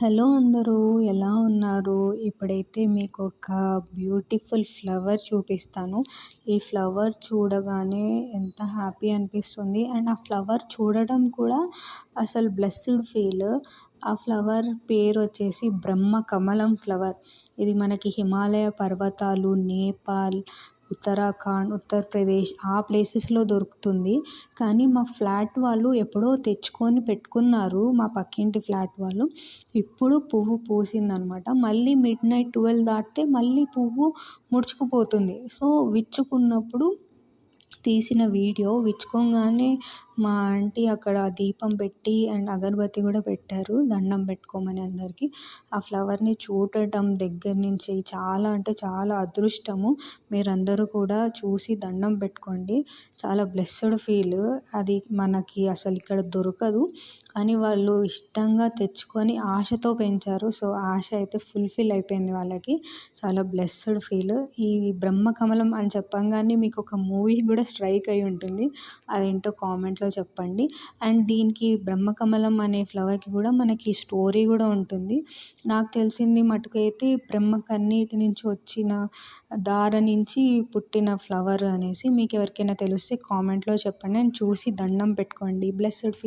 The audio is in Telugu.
హలో అందరూ ఎలా ఉన్నారు? ఇప్పుడైతే మీకు ఒక బ్యూటిఫుల్ ఫ్లవర్ చూపిస్తాను. ఈ ఫ్లవర్ చూడగానే ఎంత హ్యాపీ అనిపిస్తుంది. అండ్ ఆ ఫ్లవర్ చూడడం కూడా అసలు బ్లెస్సిడ్ ఫీల్. ఆ ఫ్లవర్ పేరు వచ్చేసి బ్రహ్మ కమలం ఫ్లవర్. ఇది మనకి హిమాలయ పర్వతాలు నేపాల్ ఉత్తరాఖండ్ ఉత్తరప్రదేశ్ ఆ ప్లేసెస్లో దొరుకుతుంది. కానీ మా ఫ్లాట్ వాళ్ళు ఎప్పుడో తెచ్చుకొని పెట్టుకున్నారు మా పక్కింటి ఫ్లాట్ వాళ్ళు. ఇప్పుడు పువ్వు పూసింది అనమాట మళ్ళీ మిడ్ నైట్ ట్వెల్వ్ దాటితే మళ్ళీ పువ్వు ముడుచుకుపోతుంది. సో విచ్చుకున్నప్పుడు తీసిన వీడియో విచ్చుకోగానే మా ఆంటీ అక్కడ దీపం పెట్టి అండ్ అగరబత్తి కూడా పెట్టారు. దండం పెట్టుకోమని అందరికీ. ఆ ఫ్లవర్ని చూడటం దగ్గర నుంచి చాలా అంటే చాలా అదృష్టము. మీరందరూ కూడా చూసి దండం పెట్టుకోండి. చాలా బ్లెస్సడ్ ఫీల్ అది మనకి అసలు ఇక్కడ దొరకదు. కానీ వాళ్ళు ఇష్టంగా తెచ్చుకొని ఆశతో పెంచారు. సో ఆశ అయితే ఫుల్ఫిల్ అయిపోయింది వాళ్ళకి. చాలా బ్లెస్డ్ ఫీల్. ఈ బ్రహ్మకమలం అని చెప్పంగానే మీకు ఒక మూవీ కూడా స్ట్రైక్ అయి ఉంటుంది. అదేంటో కామెంట్లో చెప్పండి. అండ్ దీనికి బ్రహ్మకమలం అనే ఫ్లవర్కి కూడా మనకి స్టోరీ కూడా ఉంటుంది. నాకు తెలిసింది మటుకు అయితే బ్రహ్మ కన్నీటి నుంచి వచ్చిన దార నుంచి పుట్టిన ఫ్లవర్ అనేసి మీకు ఎవరికైనా తెలిస్తే కామెంట్లో చెప్పండి. అండ్ చూసి దండం పెట్టుకోండి. Blessed feel